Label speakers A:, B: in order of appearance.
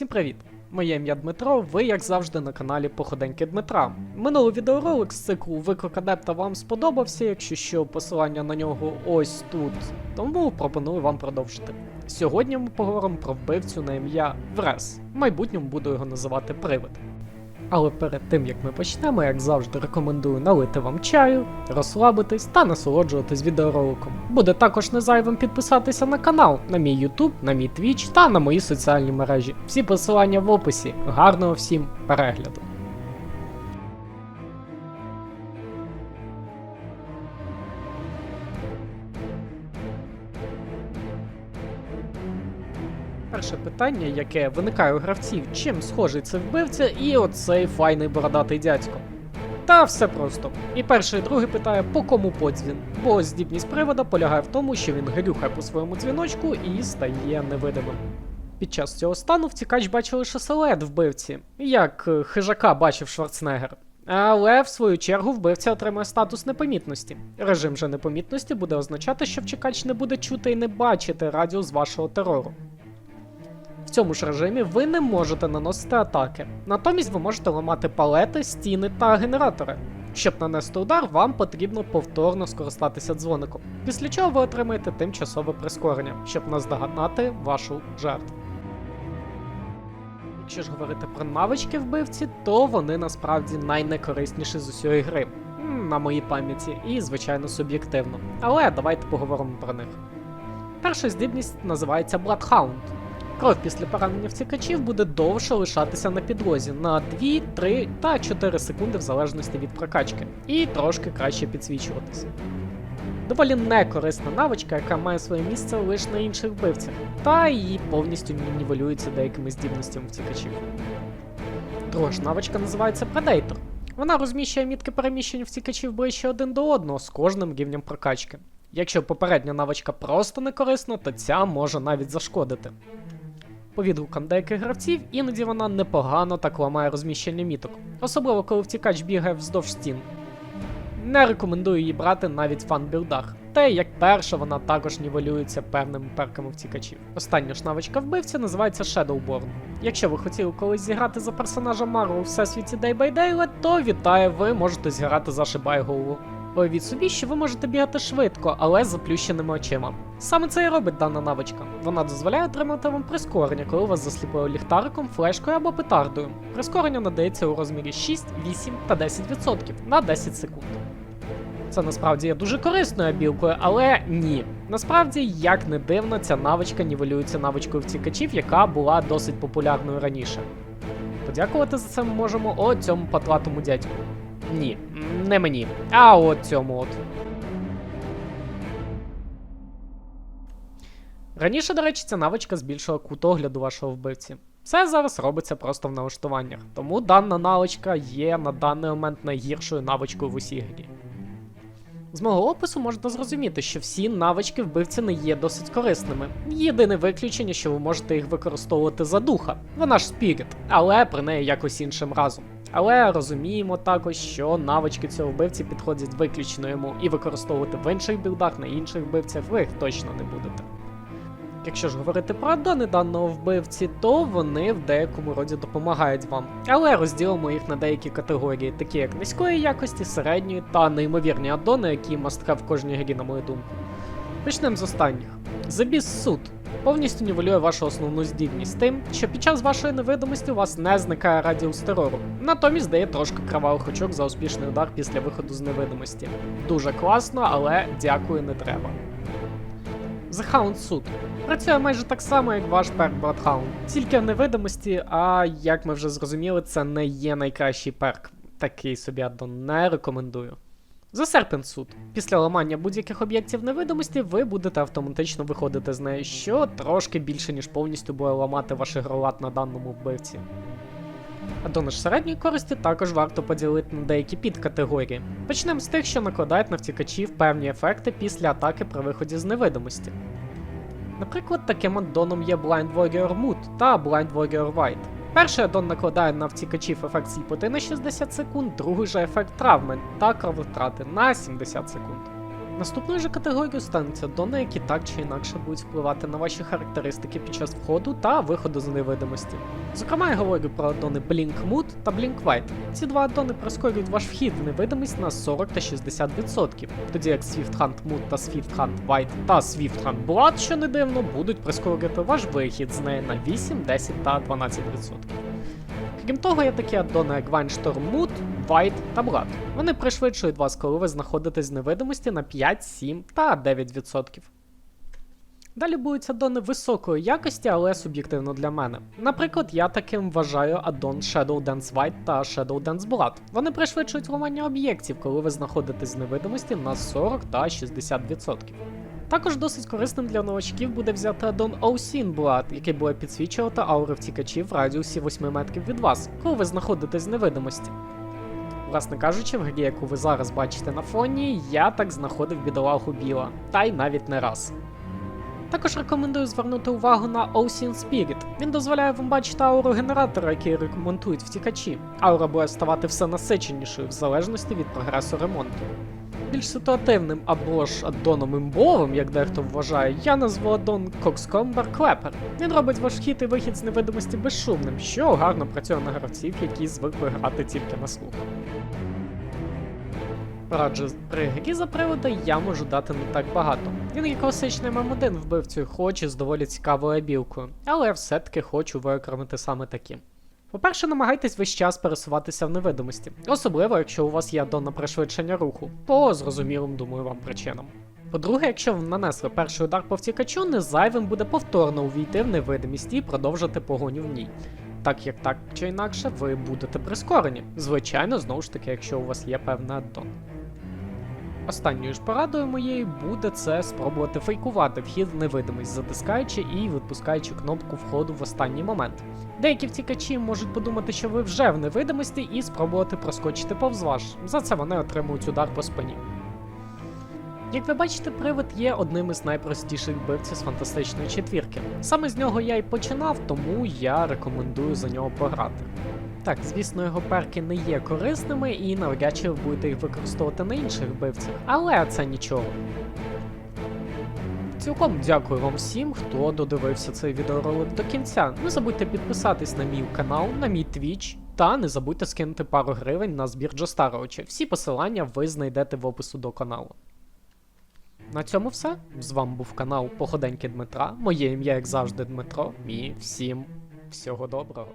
A: Всім привіт! Моє ім'я Дмитро, ви, як завжди, на каналі Походеньки Дмитра. Минулий відеоролик з циклу Виклик Адепта вам сподобався, якщо що, посилання на нього ось тут. Тому пропоную вам продовжити. Сьогодні ми поговоримо про вбивцю на ім'я Врес. В майбутньому буду його називати Привид. Але перед тим як ми почнемо, як завжди, рекомендую налити вам чаю, розслабитись та насолоджуватись відеороликом. Буде також незайвим підписатися на канал, на мій YouTube, на мій Twitch та на мої соціальні мережі. Всі посилання в описі. Гарного всім перегляду! Перше питання, яке виникає у гравців, чим схожий цей вбивця і оцей файний бородатий дядько. Та все просто. І перший і другий питає, по кому подзвін, бо здібність привода полягає в тому, що він грюхає по своєму дзвіночку і стає невидимим. Під час цього стану втікач бачив лише силует вбивці, як е, хижака бачив Шварценеггер. Але в свою чергу вбивця отримає статус непомітності. Режим же непомітності буде означати, що втікач не буде чути і не бачити радіус вашого терору. В цьому ж режимі ви не можете наносити атаки. Натомість ви можете ламати палети, стіни та генератори. Щоб нанести удар, вам потрібно повторно скористатися дзвоником, після чого ви отримаєте тимчасове прискорення, щоб наздогнати вашу жертву. Якщо ж говорити про навички вбивці, то вони насправді найнекорисніші з усієї гри. На моїй пам'яті, і, звичайно, суб'єктивно. Але давайте поговоримо про них. Перша здібність називається Bloodhound. Кров після поранення втікачів буде довше лишатися на підлозі на 2, 3 та 4 секунди в залежності від прокачки, і трошки краще підсвічуватися. Доволі некорисна навичка, яка має своє місце лише на інших вбивцях, та її повністю нівелюється деякими здібностями втікачів. Друга ж навичка називається Predator. Вона розміщує мітки переміщення втікачів ближче один до одного з кожним рівнем прокачки. Якщо попередня навичка просто не корисна, то ця може навіть зашкодити. По відгукам деяких гравців, іноді вона непогано так ламає розміщення міток, особливо коли втікач бігає вздовж стін. Не рекомендую її брати навіть в фан-білдах, та й як перша вона також нівелюється певними перками втікачів. Остання ж навичка вбивця називається Shadowborn. Якщо ви хотіли колись зіграти за персонажа Мару у всесвіті Day by Daylight, то вітаю, ви можете зіграти за Шибайголову. Уявіть собі, що ви можете бігати швидко, але з заплющеними очима. Саме це і робить дана навичка. Вона дозволяє отримати вам прискорення, коли вас засліпили ліхтариком, флешкою або петардою. Прискорення надається у розмірі 6, 8 та 10% на 10 секунд. Це насправді є дуже корисною білкою, але ні. Насправді, як не дивно, ця навичка нівелюється навичкою втікачів, яка була досить популярною раніше. Подякувати за це ми можемо о цьому патлатому дядьку. Ні, не мені, а от цьому от. Раніше, до речі, ця навичка збільшила кут огляду вашого вбивці. Це зараз робиться просто в налаштуваннях, тому дана навичка є на даний момент найгіршою навичкою в усій грі. З мого опису можна зрозуміти, що всі навички вбивці не є досить корисними. Єдине виключення, що ви можете їх використовувати за духа. Вона ж спіріт, але при неї якось іншим разом. Але розуміємо також, що навички цього вбивці підходять виключно йому, і використовувати в інших білдах на інших вбивцях ви їх точно не будете. Якщо ж говорити про аддони даного вбивці, то вони в деякому роді допомагають вам. Але розділимо їх на деякі категорії, такі як низької якості, середньої та неймовірні аддони, які мастка в кожній грі, на мою думку. Почнемо з останніх. Beast Suit повністю нівелює вашу основну здібність тим, що під час вашої невидимості у вас не зникає радіус терору, натомість дає трошки кривавих очок за успішний удар після виходу з невидимості. Дуже класно, але дякую, не треба. The Hound Suit. Працює майже так само, як ваш перк Bloodhound. Тільки в невидимості, а як ми вже зрозуміли, це не є найкращий перк. Такий собі аддон не рекомендую. Serpent Suit. Після ламання будь-яких об'єктів невидимості ви будете автоматично виходити з неї, що трошки більше, ніж повністю буде ламати ваш ігролад на даному вбивці. Адони ж середньої користі також варто поділити на деякі підкатегорії. Почнемо з тих, що накладають на втікачів певні ефекти після атаки при виході з невидимості. Наприклад, таким аддоном є Blind Warrior Mood та Blind Warrior White. Перший адон накладає на втікачів ефект сліпоти на 60 секунд, другий же ефект травми та крововтрати на 70 секунд. Наступною же категорією стануться аддони, які так чи інакше будуть впливати на ваші характеристики під час входу та виходу з невидимості. Зокрема, я говорю про аддони Blink Mood та Blink White. Ці два аддони прискорюють ваш вхід в невидимість на 40 та 60%, тоді як Swift Hunt Mood та Swift Hunt White та Swift Hunt Blood, що не дивно, будуть прискорювати ваш вихід з неї на 8, 10 та 12%. Крім того, є такі аддони, як Вайншторм Mood, White та Blood. Вони пришвидшують вас, коли ви знаходитесь в невидимості на 5, 7 та 9%. Далі будуть аддони високої якості, але суб'єктивно для мене. Наприклад, я таким вважаю аддон Shadow Dance White та Shadow Dance Blood. Вони пришвидшують ламання об'єктів, коли ви знаходитесь в невидимості на 40 та 60%. Також досить корисним для новачків буде взяти аддон Ocean Blood, який буде підсвічувати аури втікачів в радіусі 8 метрів від вас, коли ви знаходитесь в невидимості. Власне кажучи, в грі, яку ви зараз бачите на фоні, я так знаходив бідолагу біла, та й навіть не раз. Також рекомендую звернути увагу на Ocean Spirit. Він дозволяє вам бачити ауру генератора, який ремонтують втікачі. Аура буде ставати все насиченішою в залежності від прогресу ремонту. Більш ситуативним або ж аддоном імбовим, як дехто вважає, я назву аддон Coxcomber Clapper. Він робить ваш вхід і вихід з невидимості безшумним, що гарно працює на гравців, які звикли грати тільки на слух. Раджу, при грі за привода я можу дати не так багато. Він є класичним М1 вбивцею, хоч і з доволі цікавою абілкою, але все-таки хочу виокремити саме такі. По-перше, намагайтесь весь час пересуватися в невидимості, особливо якщо у вас є донна на пришвидшення руху, по зрозумілим, думаю, вам причинам. По-друге, якщо ви нанесли перший удар по втікачу, не зайвим буде повторно увійти в невидимість і продовжити погоню в ній. Так як так чи інакше, ви будете прискорені. Звичайно, знову ж таки, якщо у вас є певний аддон. Останньою ж порадою моєю буде це спробувати фейкувати вхід в невидимість, затискаючи і відпускаючи кнопку входу в останній момент. Деякі втікачі можуть подумати, що ви вже в невидимості, і спробувати проскочити повз ваш. За це вони отримують удар по спині. Як ви бачите, привид є одним із найпростіших вбивців з фантастичної четвірки. Саме з нього я й починав, тому я рекомендую за нього пограти. Так, звісно, його перки не є корисними і навряд чи ви будете їх використовувати на інших вбивцях, але це нічого. Цілком дякую вам всім, хто додивився цей відеоролик до кінця. Не забудьте підписатись на мій канал, на мій твіч, та не забудьте скинути пару гривень на збір Джостаровича. Всі посилання ви знайдете в опису до каналу. На цьому все. З вами був канал Походеньки Дмитра. Моє ім'я, як завжди, Дмитро. І всім всього доброго.